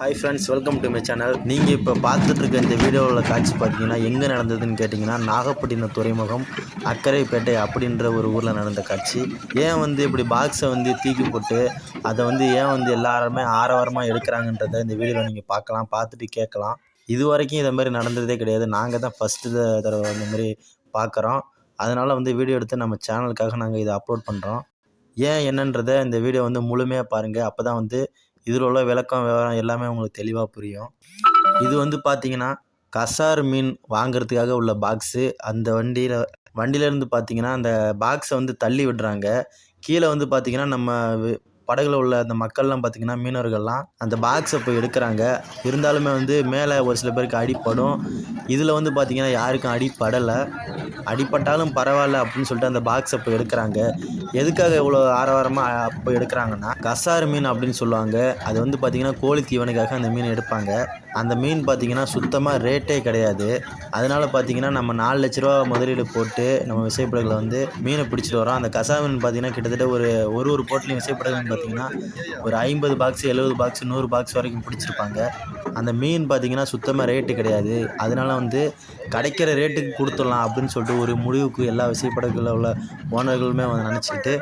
Hi friends welcome to my channel நீங்கள் இப்போ பார்த்துட்டு இருக்க இந்த வீடியோவில் காட்சி பார்த்தீங்கன்னா எங்கே நடந்ததுன்னு கேட்டிங்கன்னா நாகப்பட்டினம் துறைமுகம் அக்கரைப்பேட்டை அப்படின்ற ஒரு ஊரில் நடந்த காட்சி. ஏன் வந்து இப்படி பாக்ஸை வந்து தூக்கி போட்டு அதை வந்து ஏன் வந்து எல்லாருமே ஆரவாரமாக எடுக்கிறாங்கன்றதை இந்த வீடியோவில் நீங்கள் பார்க்கலாம் பார்த்துட்டு கேட்கலாம். இது வரைக்கும் இதை மாதிரி நடந்ததே கிடையாது. நாங்கள் தான் ஃபஸ்ட்டு தடவை இந்த மாதிரி பார்க்குறோம். அதனால் வந்து வீடியோ எடுத்து நம்ம சேனலுக்காக நாங்கள் இதை அப்லோட் பண்ணுறோம் ஏன் என்னன்றதை இந்த வீடியோ வந்து முழுமையாக பாருங்கள் அப்போ தான் வந்து இதில் உள்ள விளக்கம் விவரம் எல்லாமே உங்களுக்கு தெளிவாக புரியும். இது வந்து பார்த்தீங்கன்னா கசார் மீன் வாங்குறதுக்காக உள்ள பாக்ஸு அந்த வண்டியில் வண்டியிலேருந்து பார்த்தீங்கன்னா அந்த பாக்ஸை வந்து தள்ளி விடுறாங்க. கீழே வந்து பார்த்தீங்கன்னா நம்ம படகுல உள்ள அந்த மக்கள்லாம் பார்த்தீங்கன்னா மீனவர்கள்லாம் அந்த பாக்ஸை போய் எடுக்கிறாங்க. இருந்தாலுமே வந்து மேலே ஒரு சில பேருக்கு அடிப்படும். இதில் வந்து பார்த்தீங்கன்னா யாருக்கும் அடிப்படலை அடிப்பட்டாலும் பரவாயில்ல அப்படின்னு சொல்லிட்டு அந்த பாக்ஸை அப்போ எடுக்கிறாங்க. எதுக்காக இவ்வளோ ஆரவாரமாக அப்போ எடுக்கிறாங்கன்னா கசாறு மீன் அப்படின்னு சொல்லுவாங்க. அது வந்து பார்த்திங்கன்னா கோழி தீவனுக்காக அந்த மீன் எடுப்பாங்க. அந்த மீன் பார்த்திங்கன்னா சுத்தமாக ரேட்டே கிடையாது. அதனால் பார்த்திங்கன்னா நம்ம நாலு லட்ச ரூபா முதலீடு போட்டு நம்ம விசைப்படகுல வந்து மீனை பிடிச்சிட்டு வரோம். அந்த கசா மீன் பார்த்திங்கன்னா கிட்டத்தட்ட ஒரு ஒரு ஒரு போட்டிலையும் விசைப்படகுன்னு பார்த்திங்கன்னா ஒரு ஐம்பது பாக்ஸ் எழுபது பாக்ஸ் நூறு பாக்ஸ் வரைக்கும் பிடிச்சிருப்பாங்க. அந்த மீன் பார்த்திங்கன்னா சுத்தமாக ரேட்டு கிடையாது. அதனால் வந்து கிடைக்கிற ரேட்டுக்கு கொடுத்துடலாம் அப்படின்னு சொல்லிட்டு ஒரு முடிவுக்கு எல்லா விசைப்படகுல உள்ள ஓனர்களுமே வந்து நினச்சிக்கிட்டு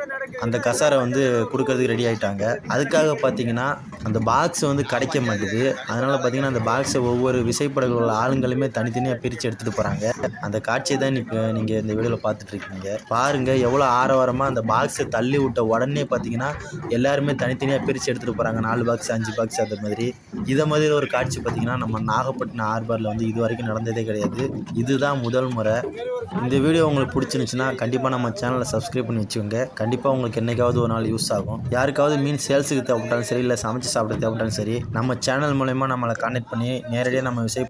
அந்த கசாரை வந்து கொடுக்கறதுக்கு ரெடி ஆகிட்டாங்க அதுக்காக பார்த்தீங்கன்னா அந்த பாக்ஸ் வந்து கிடைக்க மாட்டுது. அதனால் பார்த்தீங்கன்னா அந்த பாக்ஸை ஒவ்வொரு விசைப்படகுல உள்ள ஆளுங்களுமே தனித்தனியாக பிரித்து எடுத்துகிட்டு போகிறாங்க அந்த காட்சியை தான் இப்போ நீங்கள் இந்த வீடியோவில் பார்த்துட்ருக்கீங்க பாருங்கள் எவ்வளோ ஆரவாரமாக அந்த பாக்ஸை தள்ளி விட்ட உடனே பார்த்தீங்கன்னா எல்லாருமே தனித்தனியாக பிரித்து எடுத்துகிட்டு போகிறாங்க நாலு பாக்ஸ் அஞ்சு பாக்ஸ் அந்த மாதிரி. இதை மாதிரி ஒரு காட்சி பார்த்தீங்கன்னா நம்ம நாகப்பட்டினம் ஆர்பாரில் வந்து இது வரைக்கும் வந்ததே கிடையாது. இதுதான் முதல் முறை. இந்த வீடியோ உங்களுக்கு பிடிச்சிருந்துச்சுன்னா கண்டிப்பாக நம்ம சேனலை சப்ஸ்கிரைப் பண்ணி வச்சுக்கோங்க. கண்டிப்பாக உங்களுக்கு என்னைக்காவது ஒரு நாள் யூஸ் ஆகும். யாருக்காவது மீன் சேல்ஸுக்கு தேவைப்பட்டாலும் சரி இல்லை சமைச்சு சாப்பிட தேவைப்பட்டாலும் சரி நம்ம சேனல் மூலயமா நம்மளை கான்டெக்ட் பண்ணி நேரடியாக நம்ம விசை